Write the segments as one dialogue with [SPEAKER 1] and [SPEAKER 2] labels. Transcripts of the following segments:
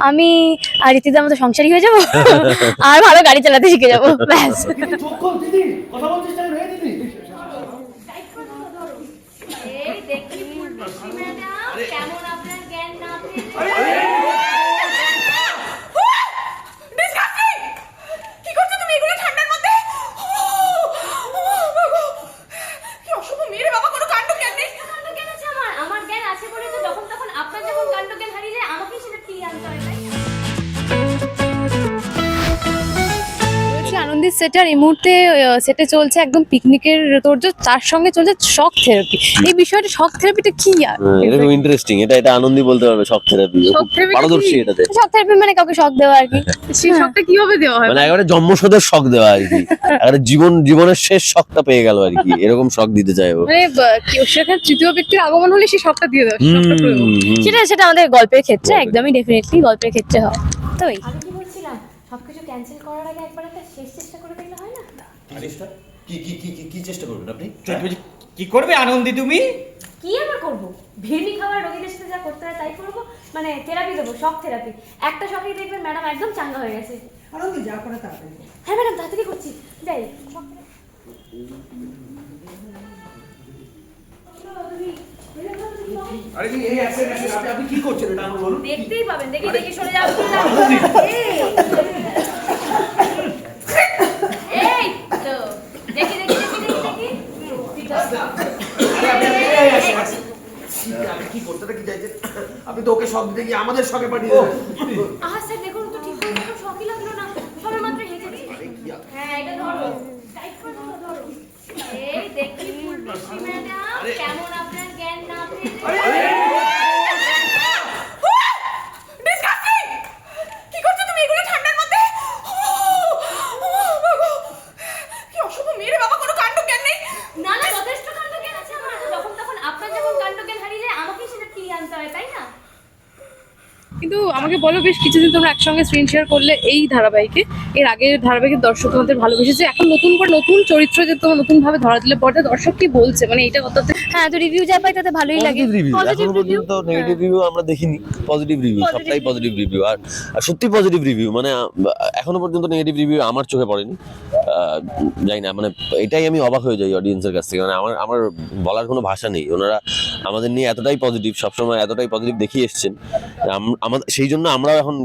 [SPEAKER 1] আমি আর রীতিদের মতো সংসারী হয়ে যাব। আর ভালো গাড়ি চালাতে শিখে যাব। ব্যাস।
[SPEAKER 2] সেটার এই মুহূর্তে সেটে চলছে একদম পিকনিকের তোর্য তার সঙ্গে চলছে শক থেরাপি এই বিষয়টা শক থেরাপিটা কি আর?
[SPEAKER 3] হ্যাঁ, এটা খুব ইন্টারেস্টিং এটা এটা আনন্দই বলতে পারবে শখ থেরাপি পারদর্শী এটাতে।
[SPEAKER 1] শখ থেরাপি মানে কাউকে শখ দেওয়া আর কি।
[SPEAKER 2] সেই শকটা কীভাবে দেওয়া হয়?
[SPEAKER 3] মানে একেবারে জন্মসদের শখ দেওয়া আর কি। একেবারে জীবন জীবনের শেষ শখটা পেয়ে গেল আর কি। এরকম শখ দিতে চাই ও।
[SPEAKER 2] মানে সেখানে তৃতীয় ব্যক্তির আগমন হলে সেই শকটা দিয়ে দেওয়া।
[SPEAKER 1] সেটা সেটা আমাদের গল্পের ক্ষেত্রে একদমই ডেফিনেটলি গল্পের ক্ষেত্রে হয়। তো এই আমি কি বলছিলাম সবকিছু ক্যান্সেল করার আগে একবার একটা শেষ চেষ্টা করে দেখলে হয় না?
[SPEAKER 4] কি কি কি কি- কি চেষ্টা করবেন আপনি?
[SPEAKER 5] কি করবে আনন্দি তুমি?
[SPEAKER 1] কি আবার করব? ভিড়ি খাওয়ার রোগীদের সাথে যা করতে হয় তাই করব? মানে থেরাপি দেবো শখ থেরাপি একটা শখেই দেখবেন ম্যাডাম একদম চাঙ্গা হয়ে গেছে।
[SPEAKER 6] আনন্দ যা করে তাড়াতাড়ি
[SPEAKER 1] হ্যাঁ ম্যাডাম তাড়াতাড়ি করছি। যাই।
[SPEAKER 4] আরে এই আপনি কি করছেন এটা বলুন?
[SPEAKER 1] দেখতেই পাবেন দেখি দেখি সরে যাও এই তো দেখি দেখি দেখি দেখি দেখি
[SPEAKER 4] আরে আসেন আসেন আপনি তো ওকে শখ গিয়ে আমাদের শখে পাঠিয়ে
[SPEAKER 1] আহা স্যার দেখুন তো ঠিক করে দেখুন শখই লাগল না সবে মাত্র হেঁটে হ্যাঁ এটা ধরো দেখি ম্যাডাম কেমন আপনার জ্ঞান না
[SPEAKER 6] কি করছ তুমি এগুলো ঠান্ডার মধ্যে ও, ও, বাবা। কি অশুভ মেয়ে রে বাবা কোনো কাণ্ড জ্ঞান নেই
[SPEAKER 1] না না যথেষ্ট কাণ্ড জ্ঞান আছে আমার যখন তখন আপনার যখন কাণ্ড জ্ঞান হারিয়ে যায় আমাকেই সেটা ফিরিয়ে আনতে হয় তাই না
[SPEAKER 2] কিন্তু আমাকে বলো বেশ কিছুদিন তোমরা একসঙ্গে স্ক্রিন শেয়ার করলে এই ধারাবাহিকে। এর আগের ধারাবাহিকের দর্শক তোমাদের ভালোবেসেছে। এখন নতুন করে নতুন চরিত্র যে তোমার নতুন ভাবে ধরা দিলে পরে দর্শক কি বলছে? মানে এটা কত
[SPEAKER 1] হ্যাঁ তো রিভিউ যা পাই তাতে ভালোই লাগে।
[SPEAKER 3] Positive review? পর্যন্ত নেগেটিভ রিভিউ আমরা দেখিনি। পজিটিভ রিভিউ সবটাই পজিটিভ রিভিউ আর সত্যি পজিটিভ রিভিউ মানে এখনও পর্যন্ত নেগেটিভ রিভিউ আমার চোখে পড়েনি। আহ, জানি না মানে এটাই আমি অবাক হয়ে যাই অডিয়েন্সের কাছ থেকে। মানে আমার আমার বলার কোনো ভাষা নেই। ওনারা আমাদের নিয়ে এতটাই পজিটিভ সবসময় এতটাই পজিটিভ দেখিয়ে এসছেন। আমাদের সেই জন্য আমরা এখন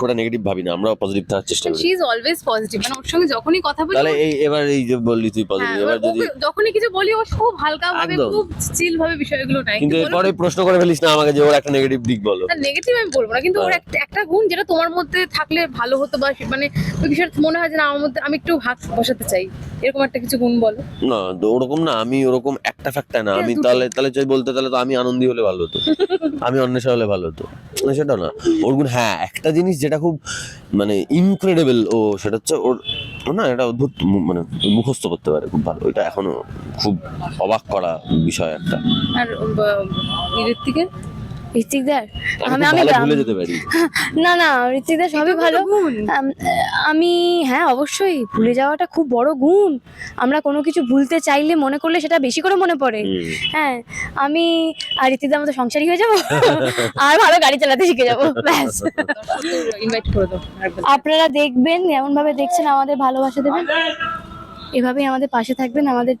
[SPEAKER 3] কোটা নেগেটিভ ভাবি না আমরাও পজিটিভ থাকার চেষ্টা করি।
[SPEAKER 2] শি ইজ অলওয়েজ পজিটিভ মানে ওর সঙ্গে যখনই কথা বলি
[SPEAKER 3] তাহলে এই এবার এই যে বললি তুই
[SPEAKER 2] হ্যাঁ,
[SPEAKER 3] পজিটিভ
[SPEAKER 2] এবার
[SPEAKER 3] এবার যদি
[SPEAKER 2] যখনই কিছু বলি ও খুব হালকা ভাবে খুব চিল ভাবে বিষয়গুলো নেয়
[SPEAKER 3] কিন্তু এরপরে প্রশ্ন করে ফেলিস না আমাকে যে ওর একটা নেগেটিভ দিক বলো।
[SPEAKER 2] না নেগেটিভ আমি বলব না কিন্তু ওর
[SPEAKER 3] হ্যাঁ।
[SPEAKER 2] একটা একটা গুণ যেটা তোমার মধ্যে থাকলে ভালো হতো বা মানে ওই বিষয়টা মনে হয় যে না আমার মধ্যে আমি একটু হাত বসাতে চাই এরকম একটা কিছু গুণ বলো।
[SPEAKER 3] না তো ওরকম না আমি ওরকম একটা ফ্যাক্টর না আমি তাহলে তাহলে চাই বলতে তাহলে তো আমি আনন্দী হলে ভালো হতো। আমি অন্বেষা হলে ভালো হতো। না, সেটা না। ওর গুণ হ্যাঁ একটা জিনিস যেটা খুব মানে ইনক্রেডিবল ও সেটা হচ্ছে ওর, না, এটা অদ্ভুত মানে মুখস্থ করতে পারে খুব ভালো। এটা এখনও খুব অবাক করা বিষয় একটা।
[SPEAKER 2] আর ঋত্বিকের
[SPEAKER 1] ঋত্বিকদার
[SPEAKER 3] আমি
[SPEAKER 1] আমি
[SPEAKER 3] ভালো যেতে পারি।
[SPEAKER 1] না না ঋত্বিকদার সবই ভালো। আমি হ্যাঁ অবশ্যই। ভুলে যাওয়াটা খুব বড় গুণ। আমরা কোনো কিছু ভুলতে চাইলে মনে করলে সেটা বেশি করে মনে পড়ে। হ্যাঁ আমি আর ঋত্বিকদার মতো সংসারী হয়ে যাব? আর ভালো গাড়ি চালাতে শিখে যাব? ব্যাস।
[SPEAKER 2] ইনভাইট করে দাও আরেকবার।
[SPEAKER 1] আপনারা দেখবেন যেমন ভাবে দেখছেন আমাদের ভালোবাসা দেবেন। এভাবেই আমাদের পাশে থাকবেন। আমাদের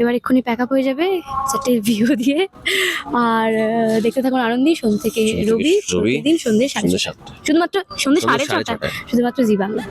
[SPEAKER 1] এবার এক্ষুনি প্যাক আপ হয়ে যাবে চারটে ভিউ দিয়ে। আর দেখতে থাকুন আনন্দী সোম থেকে রবি
[SPEAKER 3] দিন
[SPEAKER 1] প্রতিদিন সন্ধ্যে সাড়ে ছটা।
[SPEAKER 3] সাতটা।
[SPEAKER 1] শুধুমাত্র সন্ধ্যে সাড়ে
[SPEAKER 3] সাড়ে
[SPEAKER 1] ছটা শুধুমাত্র জি বাংলা।